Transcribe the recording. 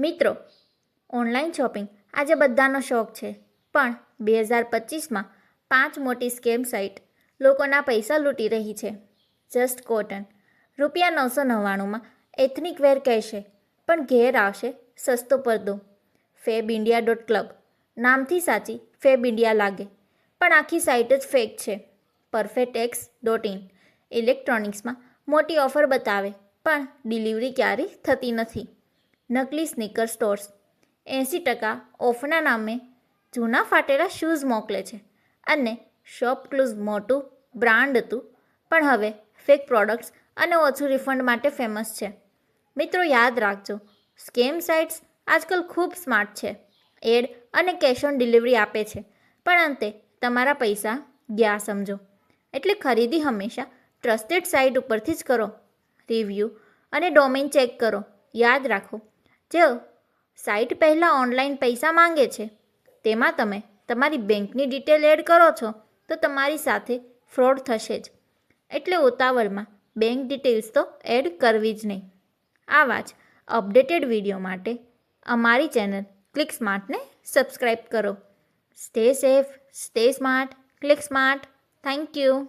મિત્રો, online shopping આજે બધાનો શોખ છે, પણ બે હજાર પચીસમાં પાંચ મોટી સ્કેમ સાઇટ લોકોના પૈસા લૂંટી રહી છે. Just cotton. રૂપિયા નવસો નવ્વાણુંમાં એથનિક વેર કહેશે, પણ ઘેર આવશે સસ્તો પડદો. Fab India dot club. નામથી સાચી ફેબ ઇન્ડિયા લાગે. પણ આખી સાઇટ જ ફેક છે. Perfect X dot in. ઇલેક્ટ્રોનિક્સમાં મોટી ઓફર બતાવે, પણ ડિલિવરી ક્યારેય થતી નથી. નકલી સ્નીકર સ્ટોર્સ એંસી ટકા ઓફના નામે જૂના ફાટેલા શૂઝ મોકલે છે અને શોપ ક્લુઝ મોટું બ્રાન્ડ હતું. પણ હવે ફેક પ્રોડક્ટ્સ અને ઓછું રિફંડ માટે ફેમસ છે. મિત્રો, યાદ રાખજો સ્કેમ સાઇટ્સ આજકાલ ખૂબ સ્માર્ટ છે. એડ અને કેશ ઓન ડિલિવરી આપે છે. પણ અંતે તમારા પૈસા ગયા સમજો. એટલે ખરીદી હંમેશા ટ્રસ્ટેડ સાઇટ ઉપરથી જ કરો. રિવ્યૂ અને ડોમેન ચેક કરો. યાદ રાખો જો સાઇટ પહેલાં ઓનલાઈન પૈસા માંગે છે, તેમાં તમે તમારી બેંકની ડિટેલ એડ કરો છો, તો તમારી સાથે ફ્રોડ થશે જ. એટલે ઉતાવળમાં બેંક ડિટેલ્સ તો એડ કરવી જ નહીં. આવા જ અપડેટેડ વીડિયો માટે અમારી ચેનલ ક્લિક સ્માર્ટને સબસ્ક્રાઈબ કરો. Stay safe, stay smart, click smart. Thank you.